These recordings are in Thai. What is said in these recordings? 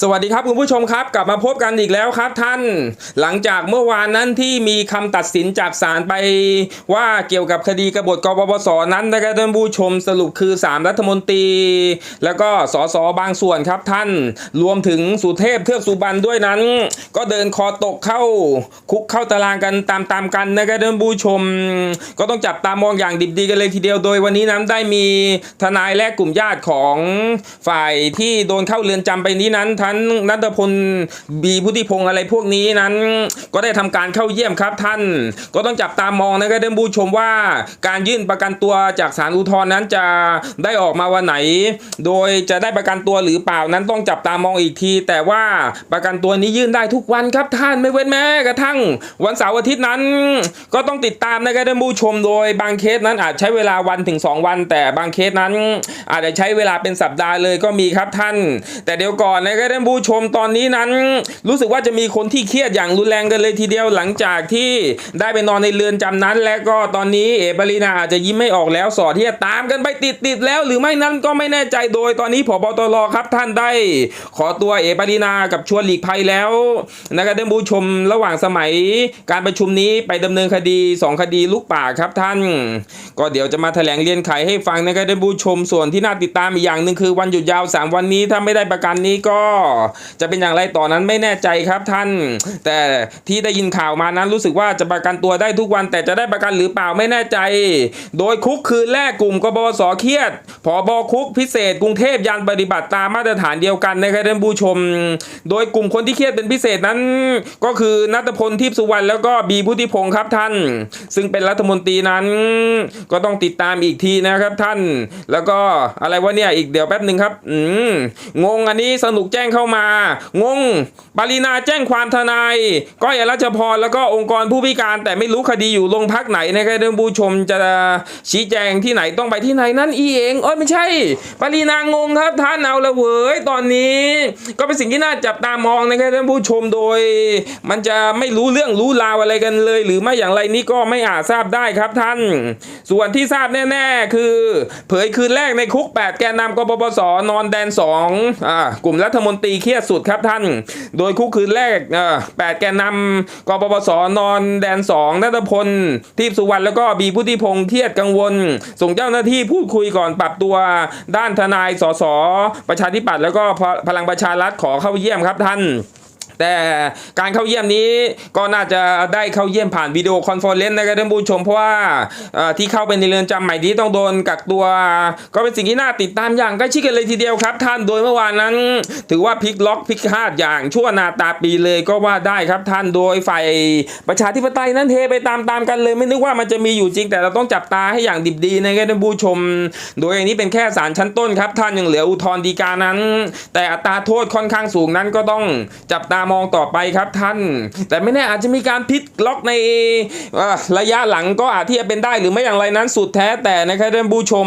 สวัสดีครับคุณผู้ชมครับ กลับมาพบกันอีกแล้วครับท่าน หลังจากเมื่อวานนั้นที่มีคำตัดสินจากศาลไปว่าเกี่ยวกับคดีกบฏกบพศนั้นนะครับท่านผู้ชมสรุปคือ 3 รัฐมนตรี แล้วก็สสบางส่วนครับท่าน รวมถึงสุเทพเทือกสุบรรณด้วยนั้น ก็เดินคอตกเข้าคุกเข้าตารางกันตามๆกันนะครับท่านผู้ชม ก็ต้องจับตามองอย่างดิบดีกันเลยทีเดียวโดยวันนี้นั้นได้มีทนายและกลุ่มญาติของฝ่ายที่โดนเข้าเรือนจำไปนี้นั้นทั้งนัทพลบีพุทธิพงศ์อะไรพวกนี้นั้น ก็ได้ทำการเข้าเยี่ยมครับท่าน ก็ต้องจับตามองนะครับท่านผู้ชมว่าการยื่นประกันตัวจากศาลอุทธรณ์นั้นจะได้ออกมาวันไหน โดยจะได้ประกันตัวหรือเปล่านั้นต้องจับตามองอีกที แต่ว่าประกันตัวนี้ยื่นได้ทุกวันครับท่านไม่เว้นแม้กระทั่ง วันเสาร์อาทิตย์นั้น ก็ต้องติดตามนะครับท่านผู้ชมโดยบางเคสนั้นอาจใช้เวลาวันถึง 2 วัน แต่บางเคสนั้น อาจจะใช้เวลาเป็นสัปดาห์เลยก็มีครับท่าน แต่เดี๋ยวก่อนนะครับท่านผู้ชมตอนนี้นั้น รู้สึกว่าจะมีคนที่เครียดอย่างรุนแรงกันเลยทีเดียวหลังจากที่ได้ไปนอนในเรือนจำนั้น และก็ตอนนี้เอปรีนาอาจจะยิ้มไม่ออกแล้วสอดที่จะตามกันไปติดติดแล้ว หรือไม่นั้นก็ไม่แน่ใจโดยตอนนี้ผบตรครับท่านได้ ขอตัวเอปรีนากับชวนหลีกภัยแล้วนะครับท่านผู้ชมระหว่างสมัยการประชุมนี้ไปดำเนินคดี 2 คดีลูกป่าครับท่าน ก็เดี๋ยวจะมาแถลงเรียนไขให้ฟังนะครับท่านผู้ชมส่วนที่น่าติดตามอีกอย่างหนึ่งคือวันหยุดยาว 3 วันนี้ถ้าไม่ได้ประกันนี้ก็จะเป็นอย่างไรต่อนั้นไม่แน่ใจครับท่าน แต่ที่ได้ยินข่าวมานั้นรู้สึกว่าจะประกันตัวได้ทุกวัน แต่จะได้ประกันหรือเปล่าไม่แน่ใจ โดยคุกคืนแรกกลุ่มกบสเครียดผอบคุกพิเศษ กรุงเทพยันปฏิบัติตามมาตรฐานเดียวกันนะครับท่านผู้ชม โดยกลุ่มคนที่เครียดเป็นพิเศษนั้น ก็คือนัทพลทิพสุวรรณแล้วก็บีพุทธิพงศ์ครับท่าน ซึ่งเป็นรัฐมนตรีนั้น ก็ต้องติดตามอีกทีนะครับท่าน แล้วก็อะไรวะเนี่ยอีกเดี๋ยวแป๊บหนึ่งครับ อืงงอันนี้สนุกแจ้งเข้ามา งง ปรินาแจ้งความทนาย ก้อยรัชพรแล้วก็องค์กรผู้พิการแต่ไม่รู้คดีอยู่โรงพักไหนนะครับท่านผู้ชมจะชี้แจงที่ไหนต้องไปที่ไหนนั่นอีเองเอ้ยไม่ใช่ ปรินางงครับท่านเอาละเว้ยตอนนี้ ก็เป็นสิ่งที่น่าจับตามองนะครับท่านผู้ชมโดย มันจะไม่รู้เรื่องรู้ราวอะไรกันเลย หรือไม่อย่างไรนี่ก็ไม่อาจทราบได้ครับท่าน ส่วนที่ทราบแน่ ๆ คือ เผยคืนแรกในคุก 8 แกนนำกปปสนอนแดน2อ่ากลุ่มรัฐมนตรีเครียดสุดครับท่าน โดยคุกคืนแรกอ่า8แกนนำกปปสนอนแดน2นัทพลทีพสุวรรณแล้วก็บีพุทธิพงษ์เครียดกังวล ส่งเจ้าหน้าที่พูดคุยก่อนปรับตัว ด้านทนายสสประชาธิปัตย์แล้วก็พลังประชารัฐขอเข้าเยี่ยมครับท่าน แต่การเข้าเยี่ยมนี้ก็น่าจะได้เข้าเยี่ยมผ่านวิดีโอคอนเฟอเรนซ์นะครับท่านผู้ชมเพราะว่าที่เข้าไปในเรือนจำใหม่ที่ต้องโดนกักตัว ก็เป็นสิ่งที่น่าติดตามอย่างใกล้ชิดกันเลยทีเดียวครับ ท่านโดยเมื่อวานนั้น ถือว่าพลิกล็อกพลิกคาดอย่างชั่วนาตาปีเลยก็ว่าได้ครับท่านโดยฝ่ายประชาธิปไตยนั้นเทไปตามๆกันเลย ไม่นึกว่ามันจะมีอยู่จริงแต่เราต้องจับตาให้อย่างดิบดีนะครับท่านผู้ชม โดยอันนี้เป็นแค่ศาลชั้นต้นครับ ท่านยังเหลืออุทธรณ์ฎีกานั้น แต่อัตราโทษค่อนข้างสูงนั้นก็ต้องจับตามมองต่อไปครับท่าน แต่ไม่แน่อาจจะมีการพลิกล็อกในระยะหลังก็อาจที่จะเป็นได้หรือไม่อย่างไรนั้นสุดแท้แต่นะครับท่านผู้ชม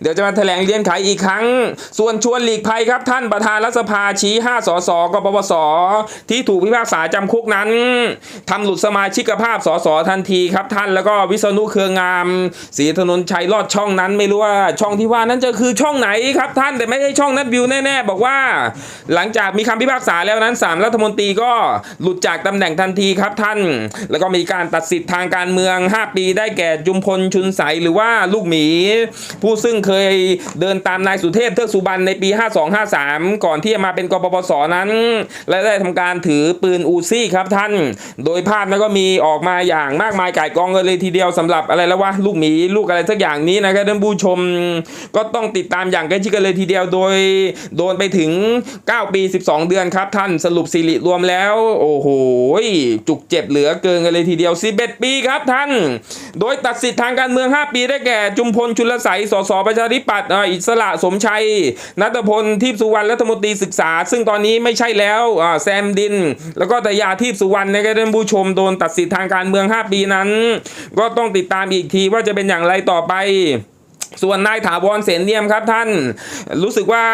เดี๋ยวจะมาแถลงเรียนไขอีกครั้ง ส่วนชวนหลีกภัยครับท่านประธานรัฐสภาชี้5สสกปปสที่ถูกพิพากษาจำคุกนั้นทำหลุดสมาชิกภาพสสทันทีครับท่านแล้วก็วิษณุเครืองามศรีถนนชัยรอดช่องนั้น ไม่รู้ว่าช่องที่ว่านั้นจะคือช่องไหนครับท่านแต่ไม่ใช่ช่องนัดวิวแน่ๆบอกว่า หลังจากมีคำพิพากษาแล้วนั้นสามรัฐมนตรีก็หลุดจากตำแหน่งทันทีครับท่าน แล้วก็มีการตัดสิทธิ์ทางการเมือง 5 ปีได้แก่จุมพลชุนใสหรือว่าลูกหมี ผู้ซึ่งเคยเดินตามนายสุเทพเทือกสุบรรณในปี 5253 ก่อนที่จะมาเป็นกปปสนั้น และได้ทำการถือปืนอูซี่ครับท่าน โดยภาพนั้นก็มีออกมาอย่างมากมายก่ายกองกันเลยทีเดียวสำหรับอะไรแล้ววะลูกหมีลูกอะไรสักอย่างนี้นะครับท่านผู้ชมก็ต้องติดตามอย่างใกล้ชิดกันเลยทีเดียวโดยโดนไปถึง9ปี 12 เดือนครับท่านสรุปสิริรวมแล้ว โอ้โหจุกเจ็บเหลือเกินกันเลยทีเดียว 11 ปีครับท่าน โดยตัดสิทธิ์ทางการเมือง 5 ปีได้แก่ จุมพลชุลใสสสประชาธิปัตย์อิสระสมชัย นัทพลทิพสุวรรณรัฐมนตรีศึกษา ซึ่งตอนนี้ไม่ใช่แล้วแซมดิน แล้วก็ตยาทิพสุวรรณนะครับท่านผู้ชมโดนตัดสิทธิ์ทางการเมือง 5 ปีนั้น ก็ต้องติดตามอีกทีว่าจะเป็นอย่างไรต่อไป ส่วนนายถาวรเสนเนียมครับท่านรู้สึกว่า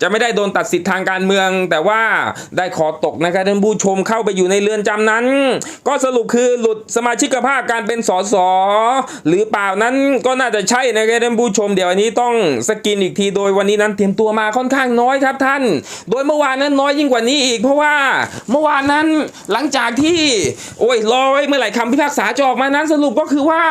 จะไม่ได้โดนตัดสิทธิ์ทางการเมือง แต่ว่าได้ขอตกนะครับท่านผู้ชมเข้าไปอยู่ในเรือนจำนั้น ก็สรุปคือหลุดสมาชิกภาพการเป็นสสหรือเปล่านั้นก็น่าจะใช่นะครับท่านผู้ชมเดี๋ยวอันนี้ต้องสกินอีกทีโดยวันนี้นั้นเตรียมตัวมาค่อนข้างน้อยครับท่าน โดยเมื่อวานนั้นน้อยยิ่งกว่านี้อีก เพราะว่าเมื่อวานนั้นหลังจากที่โอ้ยรอไว้เมื่อไหร่คำพิพากษาจะออกมานั้นสรุปก็คือว่า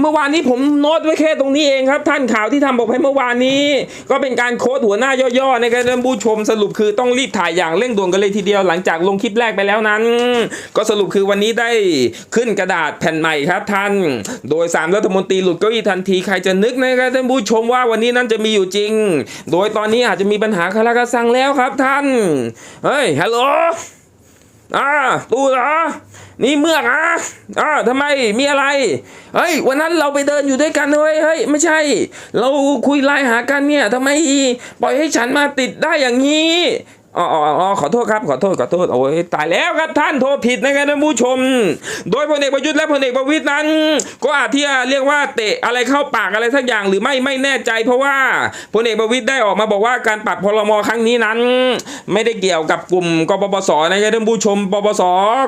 เมื่อวานนี้ผมโน้ตไว้แค่ตรงนี้เองครับท่านข่าวที่ทำบอกไปเมื่อวานนี้ ก็เป็นการโค้ดหัวหน้าย่อๆในการท่านผู้ชมสรุปคือต้องรีบถ่ายอย่างเร่งด่วนกันเลยทีเดียวหลังจากลงคลิปแรกไปแล้วนั้น ก็สรุปคือวันนี้ได้ขึ้นกระดาษแผ่นใหม่ครับท่าน โดยสามรัฐมนตรีหลุดเก้าอี้ทันทีใครจะนึกนะครับท่านผู้ชมว่าวันนี้นั้นจะมีอยู่จริง โดยตอนนี้อาจจะมีปัญหาคาราคาซังแล้วครับท่าน เฮ้ยฮัลโหลอ่าตู้เหรอ นี่เมือกอะอ่าทำไมมีอะไรเฮ้ยวันนั้นเราไปเดินอยู่ด้วยกันเฮ้ยเฮ้ยไม่ใช่ เราคุยไลน์หากันเนี่ยทำไมปล่อยให้ฉันมาติดได้อย่างนี้ อ๋ออ๋ออ๋อขอโทษครับ ขอโทษ ขอโทษ โอ้ยตายแล้วครับท่านโทรผิดนะครับท่านผู้ชม โดยพลเอกประยุทธ์และพลเอกประวิตยนั้น ก็อาจที่จะเรียกว่าเตะอะไรเข้าปากอะไรสักอย่างหรือไม่ไม่แน่ใจเพราะว่าพลเอกประวิตยได้ออกมาบอกว่าการปรับพลมครั้งนี้นั้น ไม่ได้เกี่ยวกับกลุ่มกปปสนะครับท่านผู้ชมปปส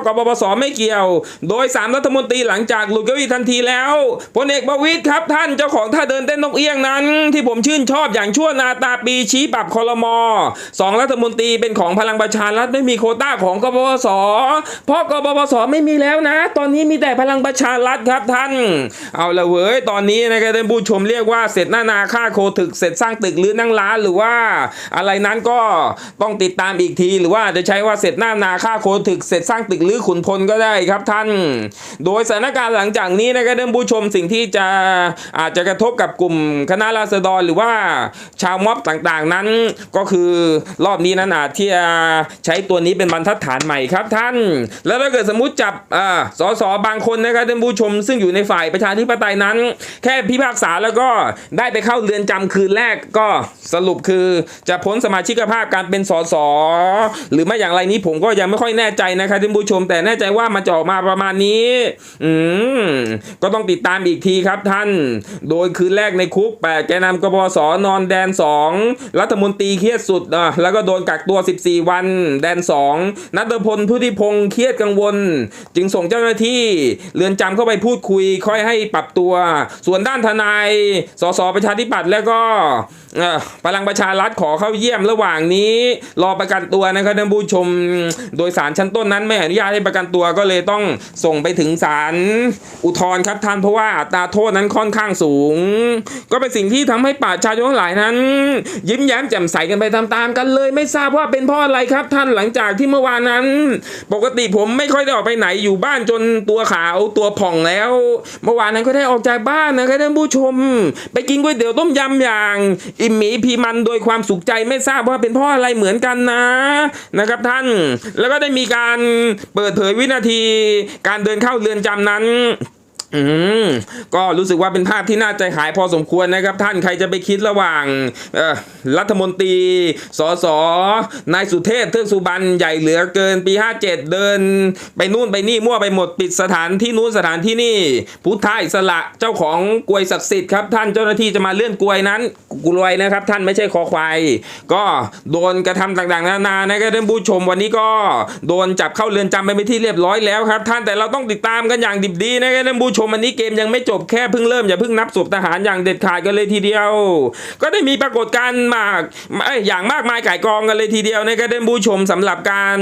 กปปสไม่เกี่ยว โดยสามรัฐมนตรีหลังจากหลุดเก้าอี้ทันทีแล้วพลเอกประวิตยครับท่านเจ้าของท่าเดินเต้นนกเอี้ยงนั้น ที่ผมชื่นชอบอย่างชั่วนาตาปีชี้ปรับคลมสองรัฐมนตรีเป็นของพลังประชารัฐไม่มีโคต้าของกปปสเพราะกปปสไม่มีแล้วนะ ตอนนี้มีแต่พลังประชารัฐครับท่าน เอาละเว้ยตอนนี้นะครับท่านผู้ชมเรียกว่าเสร็จหน้านาค่าโคตึกเสร็จสร้างตึกหรือนั่งร้านหรือว่า อะไรนั้นก็ต้องติดตามอีกที หรือว่าจะใช้ว่าเสร็จหน้านาค่าโคตึกเสร็จสร้างตึกหรือขุนพลก็ได้ครับท่าน โดยสถานการณ์หลังจากนี้นะครับท่านผู้ชมสิ่งที่จะอาจจะกระทบกับกลุ่มคณะราษฎรหรือว่าชาวม็อบต่างๆนั้นก็คือรอบนี้นั้นอาจที่จะใช้ตัวนี้เป็นบรรทัดฐานใหม่ครับท่าน แล้วถ้าเกิดสมมติจับอ่าสสบางคนนะครับท่านผู้ชม ซึ่งอยู่ในฝ่ายประชาธิปไตยนั้น แค่พิพากษาแล้วก็ได้ไปเข้าเรือนจำคืนแรกก็สรุปคือจะพ้นสมาชิกภาพการเป็นสสหรือไม่อย่างไรนี้ผมก็ยังไม่ค่อยแน่ใจนะครับท่านผู้ชม แต่แน่ใจว่ามันจะออกมาประมาณนี้ อืมก็ต้องติดตามอีกทีครับท่าน โดยคืนแรกในคุกแปดแกนนำกบสนอนแดน 2 รัฐมนตรีเครียดสุดอะแล้วก็โดนกักตัว14 วัน แดน 2 นัทพลพุทธิพงศ์เครียดกังวล จึงส่งเจ้าหน้าที่เรือนจำเข้าไปพูดคุย ค่อยให้ปรับตัว ส่วนด้านทนาย สสประชาธิปัตย์แล้วก็พลังประชารัฐขอเข้าเยี่ยมระหว่างนี้ รอประกันตัวนะครับท่านผู้ชม โดยสารชั้นต้นนั้นไม่อนุญาตให้ประกันตัวก็เลยต้องส่งไปถึงศาลอุทธรณ์ครับท่านเพราะว่าอัตราโทษนั้นค่อนข้างสูง ก็เป็นสิ่งที่ทำให้ประชาชนหลายนั้น ยิ้มแย้มแจ่มใสกันไปตามๆกันเลยไม่ทราบว่าาเป็นเพราะอะไรครับท่านหลังจากที่เมื่อวานนั้น ปกติผมไม่ค่อยได้ออกไปไหนอยู่บ้านจนตัวขาวตัวผ่องแล้ว เมื่อวานนั้นก็ได้ออกจากบ้านนะครับท่านผู้ชม ไปกินก๋วยเตี๋ยวต้มยำอย่าง อิ่มหมีพีมันโดยความสุขใจไม่ทราบว่าเป็นเพราะอะไรเหมือนกันนะนะครับท่าน แล้วก็ได้มีการเปิดเผยวินาทีการเดินเข้าเรือนจำนั้น อืมก็รู้สึกว่าเป็นภาพที่น่าใจหายพอสมควรนะครับท่านใครจะไปคิดระหว่างเออรัฐมนตรีสสนายสุเทพเทือกสุบรรณใหญ่เหลือเกินปี 57 เดิน ไปนู่นไปนี่มั่วไปหมดปิดสถานที่นู้นสถานที่นี่ พุทธอิสระเจ้าของกลวยศักดิ์สิทธิ์ครับท่านเจ้าหน้าที่จะมาเลื่อนกลวยนั้นกลวยนะครับ ท่านไม่ใช่คอควายก็โดนกระทำต่างๆนานานะครับท่านผู้ชมวันนี้ก็โดนจับเข้าเรือนจำไปเป็นที่เรียบร้อยแล้วครับ ท่านแต่เราต้องติดตามกันอย่างดิบดีนะครับท่านผู้ชมอันนี้เกมยังไม่จบแค่เพิ่งเริ่มอย่าเพิ่งนับศพทหารอย่างเด็ดขาดกันเลยทีเดียว ก็ได้มีปรากฏการณ์มากเอ้ยอย่างมากมายก่ายกองกันเลยทีเดียวนะครับท่านผู้ชมสำหรับการ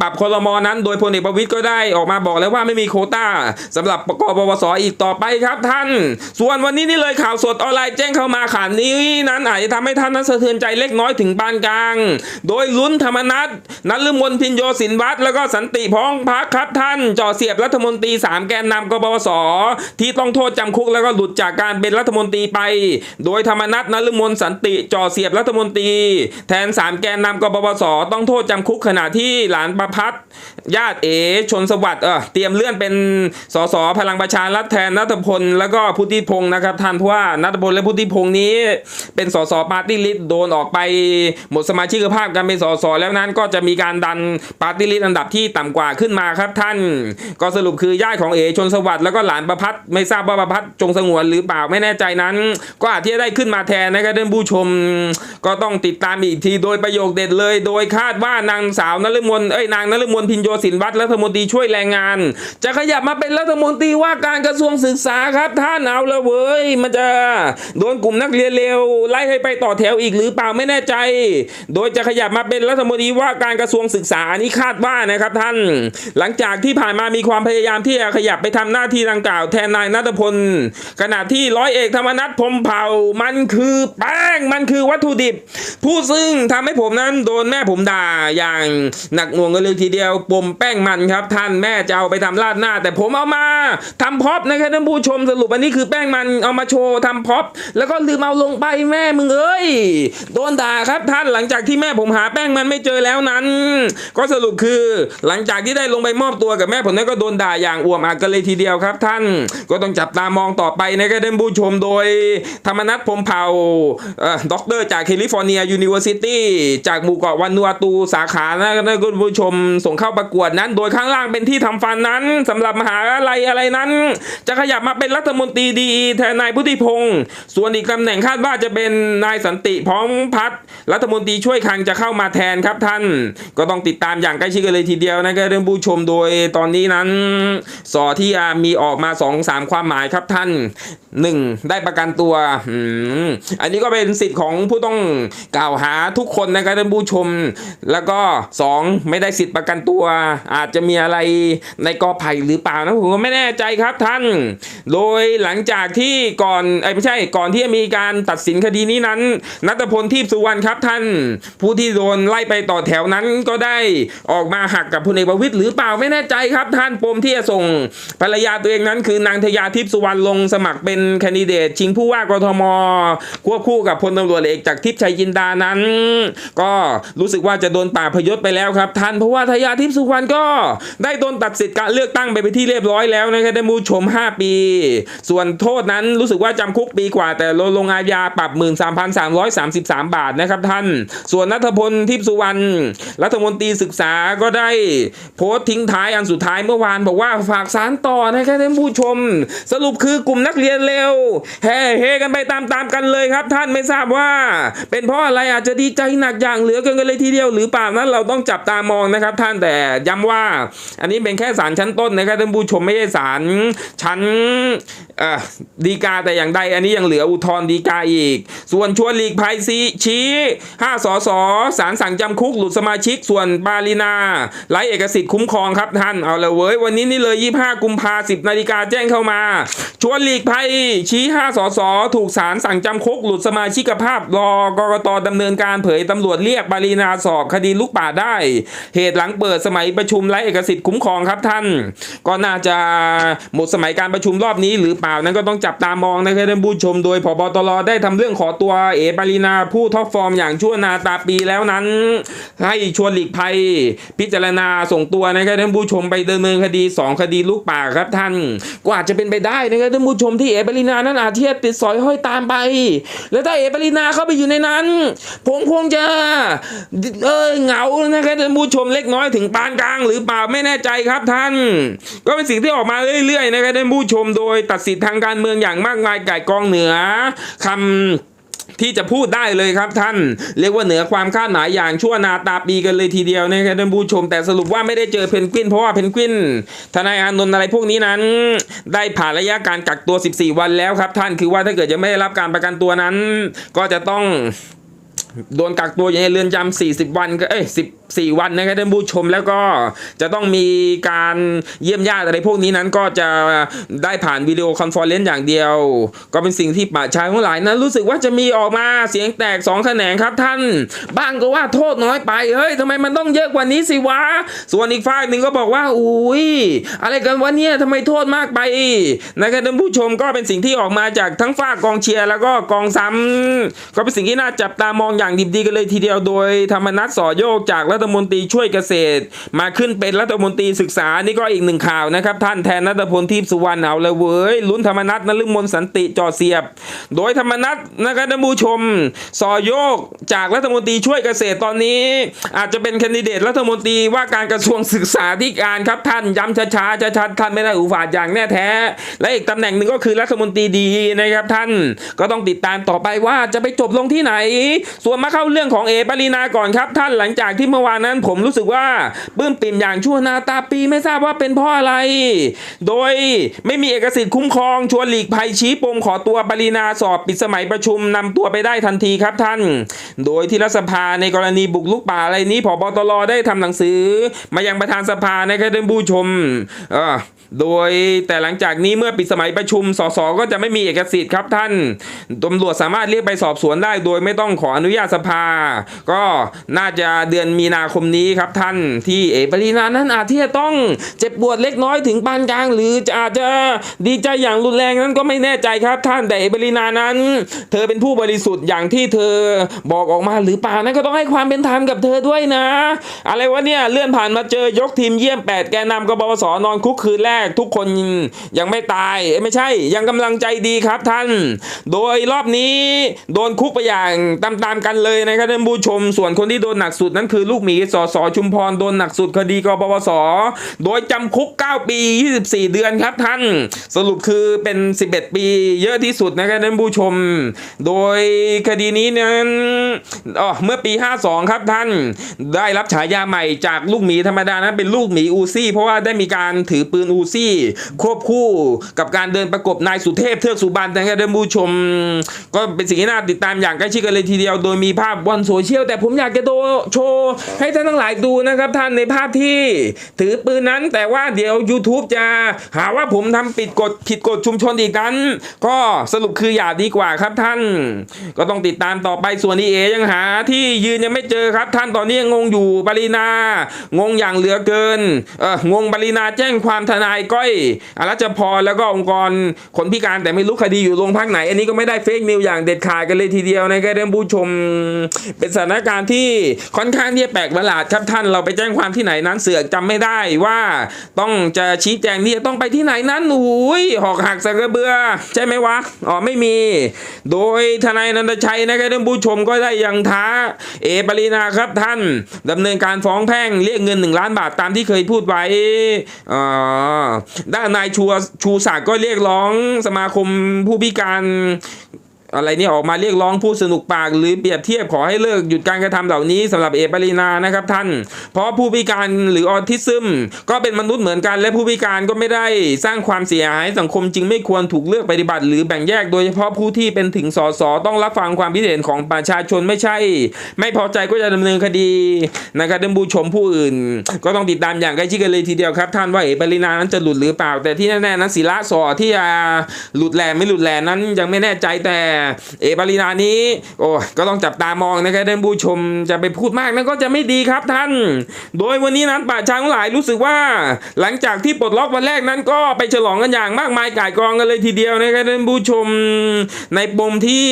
ปรับคลมอนั้น โดยพลเอกประวิตยก็ได้ออกมาบอกแล้วว่าไม่มีโคต้าสำหรับกปปสอีกต่อไปครับท่าน ส่วนวันนี้นี่เลยข่าวสดออนไลน์แจ้งเข้ามาข่าวนี้นั้นอาจจะทำให้ท่านนั้นสะเทือนใจเล็กน้อยถึงปานกลาง โดยลุ้นธรรมนัฐนัลมนพินโยสินวัตรแล้วก็สันติพ้องพักครับท่านจ่อเสียบรัฐมนตรีสามแกนนำกปปสที่ต้องโทษจำคุกแล้วก็หลุดจากการเป็นรัฐมนตรีไป โดยธรรมนัฐนฤมลสันติจ่อเสียบรัฐมนตรี แทนสามแกนนำกปปสต้องโทษจำคุกขณะที่หลานประพัฒน์ญาติเอชนสวัสดิ์เออเตรียมเลื่อนเป็นสสพลังประชารัฐแทนนัทพลแล้วก็พุทธิพงศ์นะครับท่านเพราะว่านัทพลและพุทธิพงศ์นี้ เป็นสสปาร์ตี้ลิสต์โดนออกไปหมดสมาชิกภาพการเป็นสสแล้วนั้นก็จะมีการดันปาร์ตี้ลิสต์อันดับที่ต่ำกว่าขึ้นมาครับท่าน ก็สรุปคือญาติของเอชนสวัสดิ์แล้วก็หลานารประพัดไม่ทราบว่าประพัดจงสงวนหรือเปล่าไม่แน่ใจนั้น ก็อาจที่จะได้ขึ้นมาแทนนะครับท่านผู้ชมก็ต้องติดตามอีกทีโดยประโยคเด็ดเลย โดยคาดว่านางสาวนฤมลเอ้ยนางนฤมลพินโยสินวัตรรัฐมนตรีช่วยแรงงาน จะขยับมาเป็นรัฐมนตรีว่าการกระทรวงศึกษาครับท่านเอาละเว้ยมันจะโดนกลุ่มนักเรียนเลวไล่ให้ไปต่อแถวอีกหรือเปล่าไม่แน่ใจ โดยจะขยับมาเป็นรัฐมนตรีว่าการกระทรวงศึกษาอันนี้คาดว่านะครับท่าน หลังจากที่ผ่านมามีความพยายามที่จะขยับไปทำหน้าที่ดังกล่าวแทนนายนัทพล ขณะที่ร้อยเอกธรรมนัฐพรมเผ่ามันคือแป้งมันคือวัตถุดิบ ผู้ซึ่งทำให้ผมนั้นโดนแม่ผมด่าอย่างหนักหน่วงกันเลยทีเดียวปมแป้งมันครับ ท่านแม่จะเอาไปทำราดหน้า แต่ผมเอามาทำพร็อพนะครับท่านผู้ชมสรุปอันนี้คือแป้งมันเอามาโชว์ทำพร็อพแล้วก็ลืมเอาลงไปแม่มึงเอ้ยโดนด่าครับท่านหลังจากที่แม่ผมหาแป้งมันไม่เจอแล้วนั้น ก็สรุปคือหลังจากที่ได้ลงไปมอบตัวกับแม่ผมนั้นก็โดนด่าอย่างอ่วมอักกันเลยทีเดียวครับท่านก็ต้องจับตามองต่อไปนะครับท่านผู้ชมโดย ธรรมนัฐพมเผ่าด็อกเตอร์จากแคลิฟอร์เนียยูนิเวอร์ซิตี้จากหมู่เกาะวันนูอาตูสาขานะครับท่านผู้ชมส่งเข้าประกวดนั้น โดยข้างล่างเป็นที่ทำฟันนั้นสำหรับมหาลัยอะไรนั้น จะขยับมาเป็นรัฐมนตรีดีแทนนายพุทธิพงศ์ส่วนอีกตำแหน่งคาดว่าจะเป็นนายสันติพร้อมพัฒรัฐมนตรีช่วยคลังจะเข้ามาแทนครับท่าน ก็ต้องติดตามอย่างใกล้ชิดกันเลยทีเดียวนะครับท่านผู้ชมโดยตอนนี้นั้นสอที่มีออกมา2อสามความหมายครับท่าน 1. ได้ประกันตัวออันนี้ก็เป็นสิทธิ์ของผู้ต้องกล่าวหาทุกคนนะครับท่านผู้ชม แล้วก็ 2. ไม่ได้สิทธิ์ประกันตัว อาจจะมีอะไรในกอไผ่หรือเปล่านะผมก็ไม่แน่ใจครับท่าน โดยหลังจากที่ก่อนไอ้ไม่ใช่ก่อนที่จะมีการตัดสินคดีนี้นั้นนัตพลทีพสุวรรณครับท่าน ผู้ที่โดนไล่ไปต่อแถวนั้นก็ได้ออกมาหักกับพลเอกประวิตยหรือเปล่าไม่แน่ใจครับท่านปมที่จะส่งภรรยาตัวเองนั้นคือนางทยาทิพย์สุวรรณลงสมัครเป็นแคนดิเดตชิงผู้ว่ากทมควบคู่กับพลตำรวจเอกจากทิพย์ชัยจินดานั้น ก็รู้สึกว่าจะโดนป่าบพยศไปแล้วครับท่านเพราะว่าทยาทิพย์สุวรรณก็ได้โดนตัดสิทธิ์การเลือกตั้งไปเป็นที่เรียบร้อยแล้วนะครับท่านผู้ชม 5 ปี ส่วนโทษนั้นรู้สึกว่าจำคุกปีกว่า แต่ลดลงอาญาปรับ 13,333 บาทนะครับท่าน ส่วนนัทพลทิพย์สุวรรณรัฐมนตรีศึกษาก็ได้โพสต์ทิ้งท้ายอันสุดท้ายเมื่อวานบอกว่าฝากสารต่อนะครับท่านผู้ชม สรุปคือกลุ่มนักเรียนเร็วแห่เฮกันไปตามๆกันเลยครับ ท่านไม่ทราบว่า เป็นเพราะอะไรอาจจะดีใจหนักอย่างเหลือเกินกันเลยทีเดียวหรือเปล่านั้นเราต้องจับตามองนะครับ ท่านแต่ย้ำว่า อันนี้เป็นแค่ศาลชั้นต้นนะครับท่านผู้ชมไม่ใช่ศาลชั้นดีกาแต่อย่างใด อันนี้ยังเหลืออุทธรณ์ดีกาอีก ส่วนชวนหลีกภัยซีชี้5สสศาลสั่งจำคุกหลุดสมาชิก ส่วนปาลีนาไร้เอกสิทธิ์คุ้มครองครับท่านเอาละเว้ยวันนี้นี่เลย 25 กุมภาสิบนาฬิกาแจ้งเข้ามา ชวนหลีกภัยชี้5สสถูกศาลสั่งจำคุกหลุดสมาชิกภาพรอกรกตดำเนินการเผยตำรวจเรียกปารีนาสอบคดีลูกป่าได้ เหตุหลังเปิดสมัยประชุมไร้เอกสิทธิ์คุ้มครองครับท่าน ก็น่าจะหมดสมัยการประชุมรอบนี้หรือเปล่านั้นก็ต้องจับตามองนะครับท่านผู้ชม โดยพบตรได้ทำเรื่องขอตัวเอปารีนาผู้ท็อปฟอร์มอย่างชั่วนาตาปีแล้วนั้น ให้ชวนหลีกภัย พิจารณาส่งตัวนะครับท่านผู้ชมไปดำเนินคดี 2 คดีลูกป่าครับท่านกว่าจะเป็นไปได้นะครับท่านผู้ชมที่เอเบรินานั้นอาเทียติดสอยห้อยตามไป แล้วถ้าเอเบรินาเข้าไปอยู่ในนั้น ผมคงจะเอ้ยเหงานะครับท่านผู้ชมเล็กน้อยถึงปานกลางหรือเปล่าไม่แน่ใจครับท่าน ก็เป็นสิ่งที่ออกมาเรื่อยๆนะครับท่านผู้ชมโดยตัดสินทางการเมืองอย่างมากมายไก่กองเหนือคำ ที่จะพูดได้เลยครับท่าน เรียกว่าเหนือความคาดหมายอย่างชั่วนาตาปีกันเลยทีเดียวนะครับท่านผู้ชมแต่สรุปว่าไม่ได้เจอเพนกวินเพราะว่าเพนกวินทนายอานนท์อะไรพวกนี้นั้น ได้ผ่านระยะการกักตัว 14 วันแล้วครับท่านคือว่าถ้าเกิดยังไม่ได้รับการประกันตัวนั้น ก็จะต้องโดนกักตัวอยู่ในเรือนจำ40 วันก็เอ้ย10 4 วันนะครับท่านผู้ชมแล้วก็จะต้องมีการเยี่ยมญาติอะไรพวกนี้นั้นก็จะได้ผ่านวิดีโอคอนเฟอเรนซ์อย่างเดียว ก็เป็นสิ่งที่ป่าชายของหลายนั้น รู้สึกว่าจะมีออกมาเสียงแตกสองแขนงครับท่าน บ้างก็ว่าโทษน้อยไปเฮ้ยทำไมมันต้องเยอะกว่านี้สิวะ ส่วนอีกฝ่ายหนึ่งก็บอกว่าอุ้ยอะไรกันวะเนี่ยทำไมโทษมากไปนะครับท่านผู้ชมก็เป็นสิ่งที่ออกมาจากทั้งฝ้ากกองเชียร์แล้วก็กองซ้ำก็เป็นสิ่งที่น่าจับตามองอย่างดิบดีกันเลยทีเดียวโดยธรรมนัฐสอโยกจากรัฐฐมนตรีช่วยเกษตร มาขึ้นเป็นรัฐมนตรีศึกษานี่ก็อีกหนึ่งข่าวนะครับ ท่านแทนนัทพลทิพสุวรรณเอาเลยเว้ยลุ้นธรรมนัฐนฤมลสันติจอเสียบ โดยธรรมนัฐนะครับท่านผู้ชมสอโยกจากรัฐมนตรีช่วยเกษตรตอนนี้ อาจจะเป็นแคนดิเดตรัฐมนตรีว่าการกระทรวงศึกษาธิการครับท่านย้ำช้าๆชัดๆท่านไม่ได้อุบาทอย่างแน่แท้ และอีกตำแหน่งหนึ่งก็คือรัฐมนตรีดีนะครับท่านก็ต้องติดตามต่อไปว่าจะไปจบลงที่ไหน ส่วนมาเข้าเรื่องของเอปรินาก่อนครับ ท่านหลังจากที่เมื่อวานนั้นผมรู้สึกว่าปลื้มปิ่มอย่างชั่วนาตาปีไม่ทราบว่าเป็นเพราะอะไร โดยไม่มีเอกสิทธิ์คุ้มครองชวนหลีกภัยชี้ปมขอตัวปรินาสอบปิดสมัยประชุมนำตัวไปได้ทันทีครับท่าน โดยที่รัฐสภาในกรณีบุกลุกป่าอะไรนี้ผบตรได้ทำหนังสือ มายังประธานสภาในะครับท่านผู้ชม เออ โดยแต่หลังจากนี้เมื่อปิดสมัยประชุมสสก็จะไม่มีเอกสิทธิ์ครับท่านตำรวจสามารถเรียกไปสอบสวนได้ โดยไม่ต้องขออนุญาตสภา ก็น่าจะเดือนมีนาคมนี้ครับท่าน ที่เอปรีนานั้นอาจที่จะต้องเจ็บปวดเล็กน้อยถึงปานกลาง หรืออาจจะดีใจอย่างรุนแรงนั้นก็ไม่แน่ใจครับท่านแต่เอปรีนานั้น เธอเป็นผู้บริสุทธิ์อย่างที่เธอบอกออกมาหรือเปล่านั้นก็ต้องให้ความเป็นธรรมกับเธอด้วยนะ อะไรวะเนี่ยเลื่อนผ่านมาเจอยกทีมเยี่ยม 8 แกนนำกบพศนอนคุกคืนแรกทุกคนยังไม่ตายไม่ใช่ ยังกำลังใจดีครับท่าน โดยรอบนี้โดนคุกไปอย่างตามๆกันเลยนะครับท่านผู้ชม ส่วนคนที่โดนหนักสุดนั้นคือลูกหมีสสชุมพรโดนหนักสุดคดีกบพศโดยจำคุก 9 ปี 24 เดือนครับท่าน สรุปคือเป็น 11 ปีเยอะที่สุดนะครับท่านผู้ชม โดยคดีนี้นั้นอ๋อเมื่อปี 52 ครับท่าน ได้รับฉายาใหม่จากลูกหมีธรรมดานั้นเป็นลูกหมีอูซี่ เพราะว่าได้มีการถือปืนอูซี่ ควบคู่กับการเดินประกบนายสุเทพเทือกสุบรรณนะครับท่านผู้ชม ก็เป็นสิ่งที่น่าติดตามอย่างใกล้ชิดกันเลยทีเดียว โดยมีภาพบนโซเชียล แต่ผมอยากจะโดโชว์ให้ท่านทั้งหลายดูนะครับท่านในภาพที่ ถือปืนนั้นแต่ว่าเดี๋ยว YouTube จะหาว่าผมทำปิดกฎผิดกฎชุมชนอีกนั้น ก็สรุปคืออย่าดีกว่าครับท่าน ก็ต้องติดตามต่อไปส่วนนี้เอยังหาที่ยืนยังไม่เจอครับ ท่านตอนนี้ยังงงอยู่ปรินางงอย่างเหลือเกินเอองงปรินาแจ้งความทนายก้อยอรัชพรแล้วก็องค์กรคนพิการแต่ไม่รู้คดีอยู่โรงพักไหน อันนี้ก็ไม่ได้เฟกนิวอย่างเด็ดขาดกันเลยทีเดียวนะครับท่านผู้ชม เป็นสถานการณ์ที่ค่อนข้างที่จะแปลกประหลาดครับท่านเราไปแจ้งความที่ไหนนั้นเสือกจำไม่ได้ว่าต้องจะชี้แจงที่จะต้องไปที่ไหนนั้นโอ้ยหอกหักสักกระเบือ ใช่ไหมวะอ๋อไม่มี โดยทนายนันทชัยนะครับท่านผู้ชมก็ได้ยังท้า เอปรินาครับท่านดำเนินการฟ้องแพ่งเรียกเงินหนึ่งล้านบาทตามที่เคยพูดไว้อ่าด้านนายชูชูศักดิ์ก็เรียกร้องสมาคมผู้พิการ อะไรนี่ออกมาเรียกร้องผู้สนุกปาก หรือเปรียบเทียบขอให้เลิกหยุดการกระทำเหล่านี้สำหรับเอปรินานะครับท่าน เพราะผู้พิการหรือออทิซึม ก็เป็นมนุษย์เหมือนกัน และผู้พิการก็ไม่ได้สร้างความเสียหายสังคมจึงไม่ควรถูกเลือกปฏิบัติ หรือแบ่งแยกโดยเฉพาะผู้ที่เป็นถึงสสต้องรับฟังความคิดเห็นของประชาชนไม่ใช่ ไม่พอใจก็จะดำเนินคดีนะครับท่านผู้ชมผู้อื่น ก็ต้องติดตามอย่างใกล้ชิดกันเลยทีเดียวครับ ท่านว่าเอปรินานั้นจะหลุดหรือเปล่า แต่ที่แน่ๆนั้นศิระสอที่จะหลุดแหลไม่หลุดแหลนั้นยังไม่แน่ใจแต่เอปารีนานี้ โอ้ก็ต้องจับตามองนะครับท่านผู้ชมจะไปพูดมากนั้นก็จะไม่ดีครับท่าน โดยวันนี้นั้นป่าช้างหลายรู้สึกว่า หลังจากที่ปลดล็อกวันแรกนั้นก็ไปฉลองกันอย่างมากมายก่ายกองกันเลยทีเดียวนะครับท่านผู้ชมในปมที่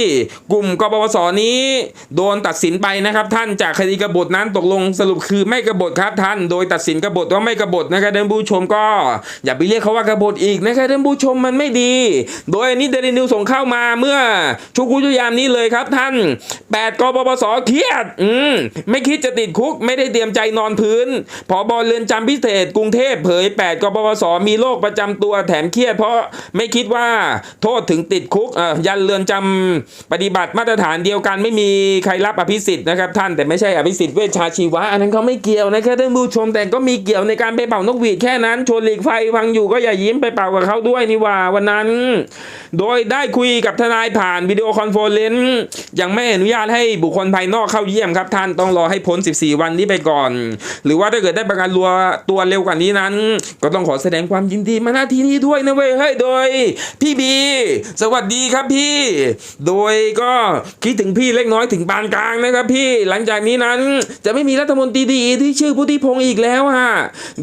กลุ่มกบพศนี้โดนตัดสินไปนะครับท่านจากคดีกบฏนั้นตกลงสรุปคือไม่กบฏครับท่าน โดยตัดสินกบฏว่าไม่กบฏนะครับท่านผู้ชมก็อย่าไปเรียกเขาว่ากบฏอีกนะครับท่านผู้ชมมันไม่ดี โดยอันนี้เดลินิวส่งเข้ามาเมื่อชุกุยุยามนี้เลยครับท่าน 8กปปสเครียด อืมไม่คิดจะติดคุกไม่ได้เตรียมใจนอนพื้นพอบอเรือนจำพิเศษกรุงเทพเผย 8กปปสมีโรคประจำตัวแถมเครียด เพราะไม่คิดว่าโทษถึงติดคุกอ่อยันเรือนจำปฏิบัติมาตรฐานเดียวกันไม่มีใครรับอภิสิทธิ์นะครับท่านแต่ไม่ใช่อภิสิทธิ์เวชชาชีวะ อันนั้นเขาไม่เกี่ยวนะครับท่านผู้ชมแต่ก็มีเกี่ยวในการไปเป่านกหวีดแค่นั้นชวนหลีกไฟฟังอยู่ก็อย่ายิ้มไปเป่ากับเขาด้วยนี่ว่าวันนั้น โดยได้คุยกับทนายผ่านวิดีโอคอนเฟอเรนซ์ยังไม่อนุญาตให้บุคคลภายนอกเข้าเยี่ยมครับ ท่านต้องรอให้พ้น 14 วันนี้ไปก่อน หรือว่าถ้าเกิดได้ประกันตัวตัวเร็วกว่านี้นั้น ก็ต้องขอแสดงความยินดีมาณที่นี้ด้วยนะเว้ยเฮ้ยโดย พี่บี สวัสดีครับพี่ โดยก็คิดถึงพี่เล็กน้อยถึงปานกลางนะครับพี่หลังจากนี้นั้นจะไม่มีรัฐมนตรีดีที่ชื่อพุทธิพงศ์อีกแล้วฮะ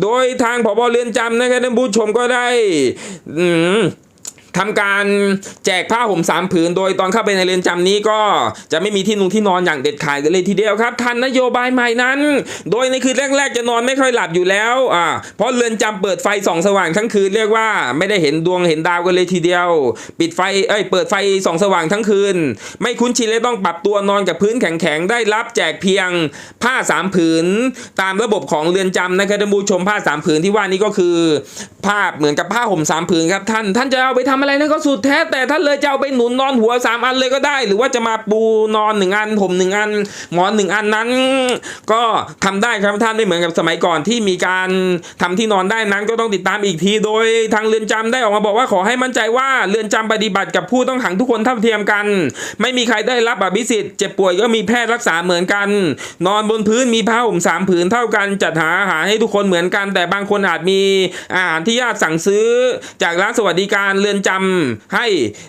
โดยทางผบเรือนจำนะครับท่านผู้ชมก็ได้ อืม ทำการแจกผ้าห่มสามผืน โดยตอนเข้าไปในเรือนจำนี้ก็จะไม่มีที่นุงที่นอนอย่างเด็ดขาดเลยทีเดียวครับท่านนโยบายใหม่นั้น โดยในคืนแรก ๆ จะนอนไม่ค่อยหลับอยู่แล้วอ่าเพราะเรือนจำเปิดไฟส่องสว่างทั้งคืนเรียกว่าไม่ได้เห็นดวงเห็นดาวกันเลยทีเดียว ปิดไฟเอ้ยเปิดไฟส่องสว่างทั้งคืน ไม่คุ้นชินเลยต้องปรับตัวนอนกับพื้นแข็งๆได้รับแจกเพียงผ้าสามผืน ตามระบบของเรือนจำนะครับท่านผู้ชมผ้าสามผืนที่ว่านี้ก็คือผ้าเหมือนกับผ้าห่มสามผืนครับท่านท่านจะเอาไปทำอะไรนั่นก็สุดแท้แต่ท่านเลยจะเอาไปหนุนนอนหัวสามอันเลยก็ได้ หรือว่าจะมาปูนอนหนึ่งอัน ผมหนึ่งอัน หมอนหนึ่งอันนั้น ก็ทำได้ครับท่านไม่เหมือนกับสมัยก่อนที่มีการทำที่นอนได้นั้นก็ต้องติดตามอีกที โดยทางเรือนจำได้ออกมาบอกว่าขอให้มั่นใจว่าเรือนจำปฏิบัติกับผู้ต้องขังทุกคนเท่าเทียมกัน ไม่มีใครได้รับอภิสิทธิ์เจ็บป่วยก็มีแพทย์รักษาเหมือนกัน นอนบนพื้นมีผ้าห่มสามผืนเท่ากัน จัดหาอาหารให้ทุกคนเหมือนกัน แต่บางคนอาจมีอาหารที่ญาติสั่งซื้อ จากร้านสวัสดิการเรือนจำให้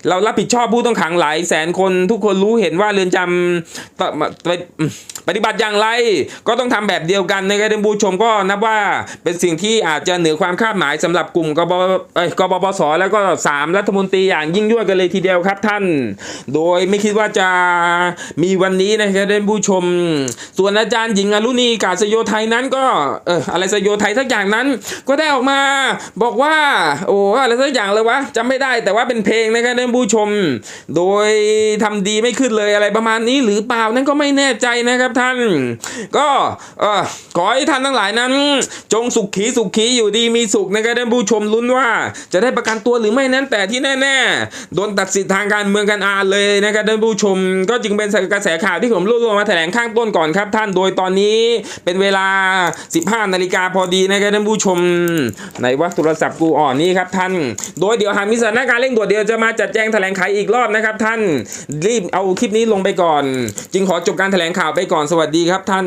เรารับผิดชอบผู้ต้องขังหลายแสนคนทุกคนรู้เห็นว่าเรือนจำปฏิบัติอย่างไร ก็ต้องทำแบบเดียวกันในะครับท่านผู้ชมก็นับว่าเป็นสิ่งที่อาจจะเหนือความคาดหมายสำหรับกลุ่มกบกบปสแล้วก็สามรัฐมนตรีอย่างยิ่งยวดกันเลยทีเดียวครับท่าน โดยไม่คิดว่าจะมีวันนี้นะครับท่านผู้ชม ส่วนอาจารย์หญิงอรุณีกาศโยไทยนั้นก็เอออะไรสโยไทยสักอย่างนั้น ก็ได้ออกมาบอกว่า โอ้อะไรสักอย่างเลยวะจำไม่ได้ได้ แต่ว่าเป็นเพลงนะครับท่านผู้ชม โดยทำดีไม่ขึ้นเลยอะไรประมาณนี้หรือเปล่านั่นก็ไม่แน่ใจนะครับท่าน ก็เออขอให้ท่านทั้งหลายนั้น จงสุขขีสุขขีอยู่ดีมีสุขนะครับท่านผู้ชมลุ้นว่า จะได้ประกันตัวหรือไม่นั้นแต่ที่แน่ๆโดนตัดสิทธิ์ทางการเมืองกันอาเลยนะครับท่านผู้ชม ก็จึงเป็นกระแสข่าวที่ผมรวบรวมมาแถลงข้างต้นก่อนครับท่านโดยตอนนี้เป็นเวลา 15 นาฬิกาพอดีนะครับท่านผู้ชม ในวัดโทรศัพท์กูอ่อนนี่ครับท่าน โดยเดี๋ยวหากมีสถานการณ์เร่งด่วนเดียวจะมาจัดแจงแถลงไขอีกรอบนะครับ ท่านรีบเอาคลิปนี้ลงไปก่อน จึงขอจบการแถลงข่าวไปก่อนสวัสดีครับท่าน